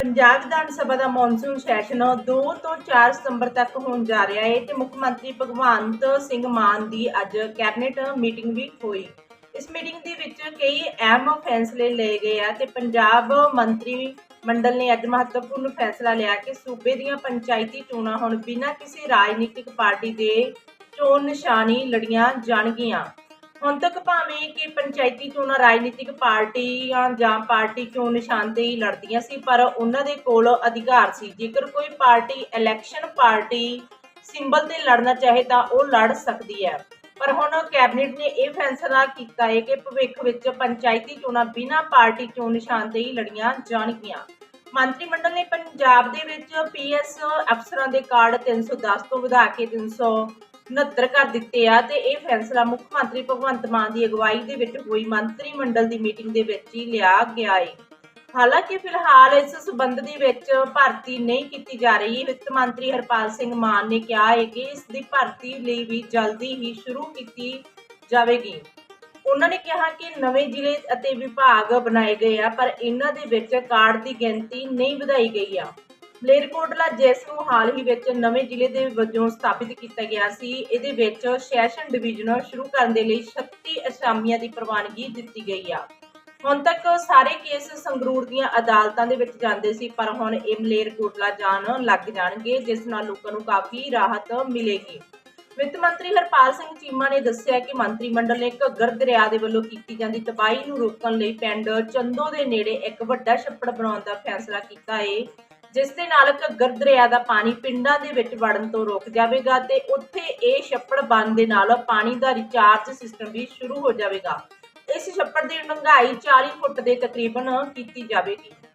ਪੰਜਾਬ ਵਿਧਾਨ ਸਭਾ ਦਾ monsoon session 2 ਤੋਂ 4 ਸਤੰਬਰ ਤੱਕ ਹੋਣ ਜਾ ਰਿਹਾ ਹੈ ਤੇ ਮੁੱਖ ਮੰਤਰੀ ਭਗਵੰਤ ਸਿੰਘ ਮਾਨ ਦੀ ਅੱਜ ਕੈਬਨਿਟ ਮੀਟਿੰਗ ਵੀ ਹੋਈ। ਇਸ ਮੀਟਿੰਗ ਦੇ ਵਿੱਚ ਕਈ ਅਹਿਮ ਫੈਸਲੇ ਲਏ ਗਏ ਆ ਤੇ ਪੰਜਾਬ ਮੰਤਰੀ ਮੰਡਲ ਨੇ ਅੱਜ ਮਹੱਤਵਪੂਰਨ ਫੈਸਲਾ ਲਿਆ ਕਿ ਸੂਬੇ ਦੀਆਂ ਪੰਚਾਇਤੀ ਚੋਣਾਂ ਹੁਣ ਬਿਨਾਂ ਕਿਸੇ ਰਾਜਨੀਤਿਕ ਪਾਰਟੀ ਦੇ ਚੋਣ ਨਿਸ਼ਾਨੀ ਲੜੀਆਂ ਜਾਣਗੀਆਂ। ਹੁਣ ਤੱਕ ਭਾਵੇਂ ਕਿ ਪੰਚਾਇਤੀ ਚੋਣਾਂ, ਰਾਜਨੀਤਿਕ ਪਾਰਟੀਆਂ ਜਾਂ ਪਾਰਟੀ ਚੋਣ ਨਿਸ਼ਾਨਦੇਹੀ ਲੜਦੀਆਂ ਸੀ, ਪਰ ਉਹਨਾਂ ਦੇ ਕੋਲ ਅਧਿਕਾਰ ਸੀ। ਜੇਕਰ ਕੋਈ ਪਾਰਟੀ ਇਲੈਕਸ਼ਨ ਪਾਰਟੀ ਸਿੰਬਲ ਤੇ ਲੜਨਾ ਚਾਹੇ ਤਾਂ ਉਹ ਲੜ ਸਕਦੀ ਹੈ। ਪਰ ਹੁਣ ਕੈਬਨਿਟ ਨੇ ਇਹ ਫੈਸਲਾ ਕੀਤਾ ਹੈ ਕਿ ਭਵਿੱਖ ਵਿੱਚ ਪੰਚਾਇਤੀ ਚੋਣਾਂ ਬਿਨਾਂ ਪਾਰਟੀ ਚੋਣ ਨਿਸ਼ਾਨਦੇਹੀ ਲੜੀਆਂ ਜਾਣਗੀਆਂ। ਮੰਤਰੀ ਮੰਡਲ ਨੇ ਪੰਜਾਬ ਦੇ ਵਿੱਚ ਪੀਐਸ ਅਫਸਰਾਂ ਦੇ ਕਾਰਡ 310 ਤੋਂ ਵਧਾ ਕੇ 369 ਕਰ ਦਿੱਤੇ ਆ ਤੇ ਇਹ ਫੈਸਲਾ ਮੁੱਖ ਮੰਤਰੀ ਭਗਵੰਤ ਮਾਨ ਦੀ ਅਗਵਾਈ ਦੇ ਵਿੱਚ ਹੋਈ। ਮੰਤਰੀ ਮੰਡਲ ਦੀ ਮੀਟਿੰਗ ਦੇ ਵਿੱਚ ਹੀ ਲਿਆ ਗਿਆ ਹੈ ਹਾਲਾਂਕਿ ਫਿਲਹਾਲ ਇਸ ਸਬੰਧ ਦੇ ਵਿੱਚ ਭਰਤੀ ਨਹੀਂ ਕੀਤੀ ਜਾ ਰਹੀ। ਵਿੱਤ ਮੰਤਰੀ ਹਰਪਾਲ ਸਿੰਘ ਮਾਨ ਨੇ ਕਿਹਾ ਹੈ ਕਿ ਇਸ ਦੀ ਭਰਤੀ ਲਈ ਵੀ ਜਲਦੀ ਹੀ ਸ਼ੁਰੂ ਕੀਤੀ ਜਾਵੇਗੀ। ਉਹਨਾਂ ਨੇ ਕਿਹਾ ਕਿ ਨਵੇਂ ਜ਼ਿਲ੍ਹੇ ਅਤੇ ਵਿਭਾਗ ਬਣਾਏ ਗਏ ਆ, ਪਰ ਇਹਨਾਂ ਦੇ ਵਿੱਚ ਕਾਰਡ ਦੀ ਗਿਣਤੀ ਨਹੀਂ ਵਧਾਈ ਗਈ ਆ। ਮਲੇਰਕੋਟਲਾ ਜਿਸ ਨੂੰ ਹਾਲ ਹੀ ਵਿੱਚ ਨਵੇਂ ਜ਼ਿਲ੍ਹੇ ਦੇ ਵਜੋਂ ਸਥਾਪਿਤ ਕੀਤਾ ਗਿਆ ਸੀ। ਇਹਦੇ ਵਿੱਚ ਸੈਸ਼ਨ ਡਿਵੀਜ਼ਨ ਸ਼ੁਰੂ ਕਰਨ ਦੇ ਲਈ 36 ਅਸਾਮੀਆਂ ਦੀ ਪ੍ਰਵਾਨਗੀ ਦਿੱਤੀ ਗਈ ਆ। ਹੁਣ ਤੱਕ ਸਾਰੇ ਕੇਸ ਸੰਗਰੂਰ ਦੀਆਂ ਅਦਾਲਤਾਂ ਦੇ ਵਿੱਚ ਜਾਂਦੇ ਸੀ, ਪਰ ਹੁਣ ਇਹ ਮਲੇਰਕੋਟਲਾ ਜਾਣ ਲੱਗ ਜਾਣਗੇ, ਜਿਸ ਨਾਲ ਲੋਕਾਂ ਨੂੰ ਕਾਫੀ ਰਾਹਤ ਮਿਲੇਗੀ। ਵਿੱਤ ਮੰਤਰੀ ਹਰਪਾਲ ਸਿੰਘ ਚੀਮਾ ਨੇ ਦੱਸਿਆ ਕਿ ਮੰਤਰੀ ਮੰਡਲ ਨੇ ਘੱਗਰ ਦਰਿਆ ਦੇ ਵੱਲੋਂ ਕੀਤੀ ਜਾਂਦੀ ਤਬਾਹੀ ਨੂੰ ਰੋਕਣ ਲਈ ਪਿੰਡ ਚੰਦੋ ਦੇ ਨੇੜੇ ਇੱਕ ਵੱਡਾ ਛੱਪੜ ਬਣਾਉਣ ਦਾ ਫੈਸਲਾ ਕੀਤਾ ਹੈ ਜਿਸ ਦੇ ਨਾਲ ਘੱਗਰ ਦਰਿਆ ਦਾ ਪਾਣੀ ਪਿੰਡਾਂ ਦੇ ਵਿੱਚ ਵੜਨ ਤੋਂ ਰੁਕ ਜਾਵੇਗਾ ਤੇ ਉੱਥੇ ਇਹ ਛੱਪੜ ਬੰਨ ਦੇ ਨਾਲ ਪਾਣੀ ਦਾ ਰਿਚਾਰਜ ਸਿਸਟਮ ਵੀ ਸ਼ੁਰੂ ਹੋ ਜਾਵੇਗਾ। ਇਸ ਛੱਪੜ ਦੀ ਡੂੰਘਾਈ 40 ਫੁੱਟ ਦੇ ਤਕਰੀਬਨ ਕੀਤੀ ਜਾਵੇਗੀ।